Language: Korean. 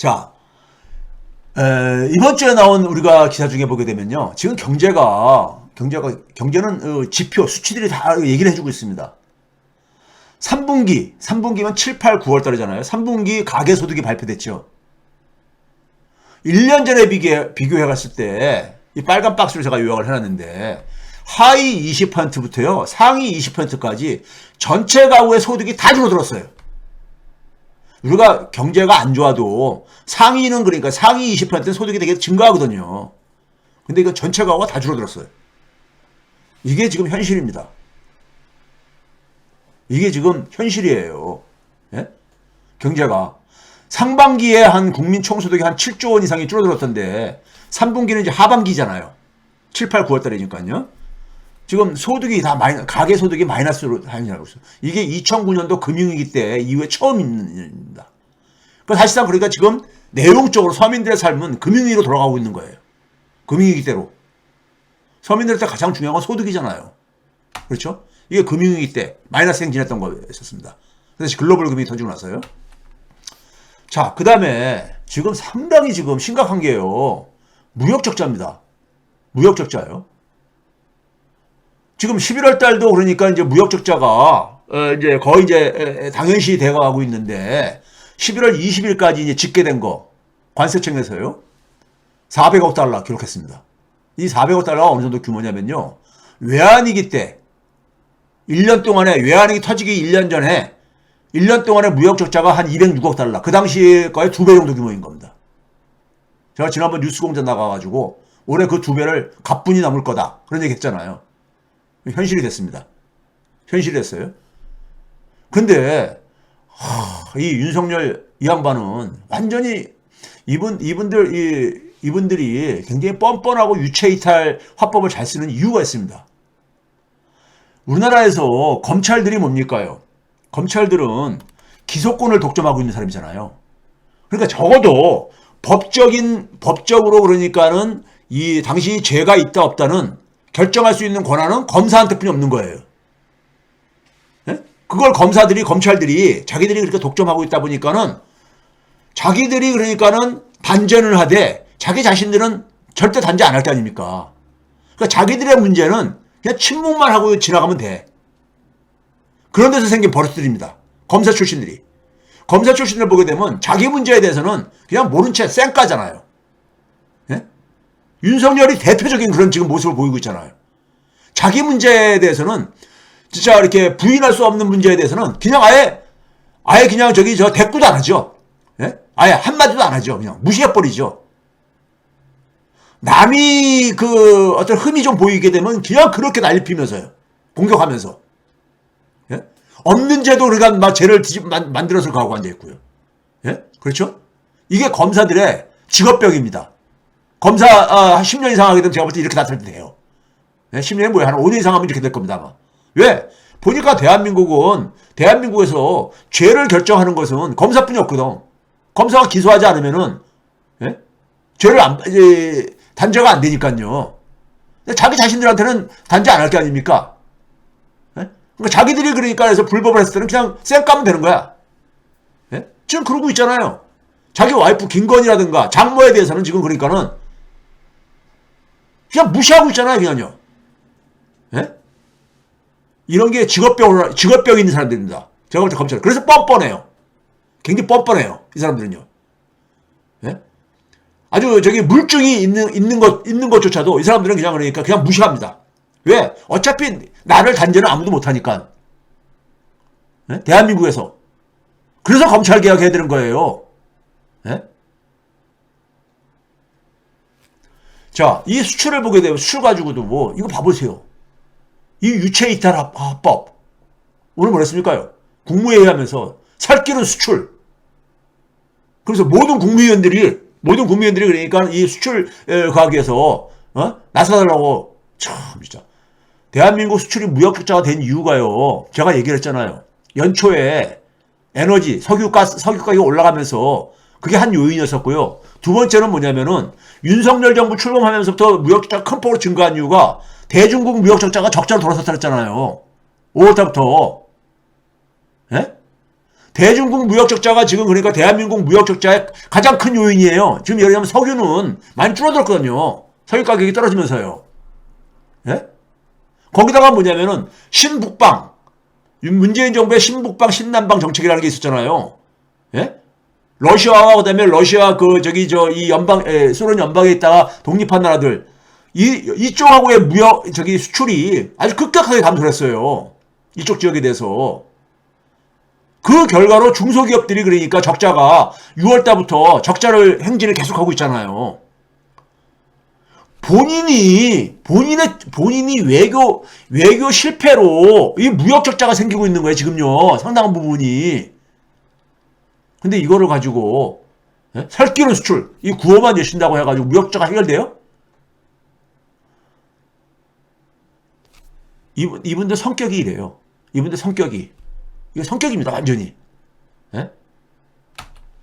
자, 에, 이번 주에 나온 우리가 기사 중에 보게 되면요. 지금 경제가, 경제가, 경제는 어, 지표, 수치들이 다 얘기를 해주고 있습니다. 3분기, 3분기면 7, 8, 9월 달이잖아요. 3분기 가계소득이 발표됐죠. 1년 전에 비교, 비교해 갔을 때, 이 빨간 박스를 제가 요약을 해놨는데, 하위 20%부터요, 상위 20%까지 전체 가구의 소득이 다 줄어들었어요. 우리가 경제가 안 좋아도 상위는 그러니까 상위 20%는 소득이 되게 증가하거든요. 근데 이거 전체 가구가 다 줄어들었어요. 이게 지금 현실입니다. 이게 지금 현실이에요. 예? 경제가. 상반기에 한 국민 총소득이 한 7조 원 이상이 줄어들었던데 3분기는 이제 하반기잖아요. 7, 8, 9월 달이니까요. 지금 소득이 다 마이너, 가계 소득이 마이너스로 하고 있어요. 이게 2009년도 금융위기 때 이후에 처음 있는 일입니다. 그 사실상 그러니까 지금 내용적으로 서민들의 삶은 금융위기로 돌아가고 있는 거예요. 금융위기 때로. 서민들한테 가장 중요한 건 소득이잖아요. 그렇죠? 이게 금융위기 때 마이너스 행진했던 거였었습니다. 그래서 글로벌 금융이 터지고 나서요. 자, 그 다음에 지금 상당히 지금 심각한 게요. 무역 적자입니다. 무역 적자요. 지금 11월 달도 그러니까 이제 무역 적자가 어 이제 거의 이제 당연시 돼가고 있는데 11월 20일까지 이제 집계된 거 관세청에서요 400억 달러 기록했습니다. 이 400억 달러가 어느 정도 규모냐면요 외환위기 때 1년 동안에 외환위기 터지기 1년 전에 1년 동안에 무역 적자가 한 206억 달러 그 당시 거의 두 배 정도 규모인 겁니다. 제가 지난번 뉴스공장 나가가지고 올해 그 두 배를 가뿐히 남을 거다 그런 얘기 했잖아요. 현실이 됐습니다. 현실이 됐어요. 근데 하, 이 윤석열 이 양반은 완전히 이분 이분들 이 이분들이 굉장히 뻔뻔하고 유체이탈 화법을 잘 쓰는 이유가 있습니다. 우리나라에서 검찰들이 뭡니까요? 검찰들은 기소권을 독점하고 있는 사람이잖아요. 그러니까 적어도 법적인 법적으로 그러니까는 이 당신이 죄가 있다 없다는 결정할 수 있는 권한은 검사한테뿐이 없는 거예요. 예? 그걸 검사들이 검찰들이 자기들이 그렇게 독점하고 있다 보니까는 자기들이 그러니까는 단전을 하되 자기 자신들은 절대 단죄 안할 게 아닙니까? 그러니까 자기들의 문제는 그냥 침묵만 하고 지나가면 돼. 그런 데서 생긴 버릇들입니다. 검사 출신들이. 검사 출신을 보게 되면 자기 문제에 대해서는 그냥 모른 채 쌩까잖아요. 예? 윤석열이 대표적인 그런 지금 모습을 보이고 있잖아요. 자기 문제에 대해서는 진짜 이렇게 부인할 수 없는 문제에 대해서는 그냥 아예 아예 그냥 저기 저 대꾸도 안 하죠. 예? 아예 한마디도 안 하죠. 그냥 무시해버리죠. 남이 그 어떤 흠이 좀 보이게 되면 그냥 그렇게 난리 피면서요. 공격하면서. 예? 없는 죄도 우리가 막 죄를 뒤집, 만, 만들어서 가고 앉아있고요. 예? 그렇죠? 이게 검사들의 직업병입니다. 검사 아, 10년 이상 하게 되면 제가 볼 때 이렇게 나타날 때 돼요. 네, 10년이 뭐야? 한 5년 이상 하면 이렇게 될 겁니다. 아마. 왜? 보니까 대한민국은 대한민국에서 죄를 결정하는 것은 검사뿐이 없거든. 검사가 기소하지 않으면은 예? 죄를 안 이제 단죄가 안 되니까요. 자기 자신들한테는 단죄 안 할 게 아닙니까? 예? 그러니까 자기들이 그러니까 해서 불법을 했을 때는 그냥 쌩 까면 되는 거야. 예? 지금 그러고 있잖아요. 자기 와이프 김건희라든가 장모에 대해서는 지금 그러니까는 그냥 무시하고 있잖아요, 그냥요. 예? 이런 게 직업병, 직업병 있는 사람들입니다. 제가 볼 때 검찰. 그래서 뻔뻔해요. 굉장히 뻔뻔해요. 이 사람들은요. 예? 아주 저기 물증이 있는, 있는 것, 있는 것조차도 이 사람들은 그냥 그러니까 그냥 무시합니다. 왜? 어차피 나를 단죄는 아무도 못하니까. 예? 대한민국에서. 그래서 검찰 개혁해야 되는 거예요. 예? 자, 이 수출을 보게 되면 수출 가지고도 뭐, 이거 봐보세요. 이 유체 이탈 합법. 오늘 뭐랬습니까요? 국무회의 하면서 살 길은 수출. 그래서 모든 국무위원들이, 모든 국무위원들이 그러니까 이 수출 위해서, 어? 나서달라고. 참, 진짜. 대한민국 수출이 무역적자가 된 이유가요. 제가 얘기를 했잖아요. 연초에 에너지, 석유 가스, 석유 가격이 올라가면서 그게 한 요인이었었고요. 두 번째는 뭐냐면은 윤석열 정부 출범하면서부터 무역적자가 큰 폭으로 증가한 이유가 대중국 무역적자가 적자로 돌아섰다 그랬잖아요. 5월달부터. 예? 대중국 무역 적자가 지금 그러니까 대한민국 무역 적자의 가장 큰 요인이에요. 지금 예를 들면 석유는 많이 줄어들었거든요. 석유 가격이 떨어지면서요. 예? 거기다가 뭐냐면은 신북방 윤- 문재인 정부의 신북방 신남방 정책이라는 게 있었잖아요. 예? 러시아와 그다음에 러시아 그 저기 저 이 연방 에, 소련 연방에 있다가 독립한 나라들 이 이쪽하고의 무역 저기 수출이 아주 급격하게 감소했어요. 이쪽 지역에 대해서 그 결과로 중소기업들이 그러니까 적자가 6월 달부터 적자를 행진을 계속하고 있잖아요. 본인이 본인의 본인이 외교 외교 실패로 이 무역 적자가 생기고 있는 거예요 지금요 상당한 부분이. 근데 이거를 가지고 예? 살기름 수출 이 구호만 여신다고 해가지고 무역 적자가 해결돼요? 이분 이분들 성격이 이래요. 이분들 성격이 이거 성격입니다 완전히. 예?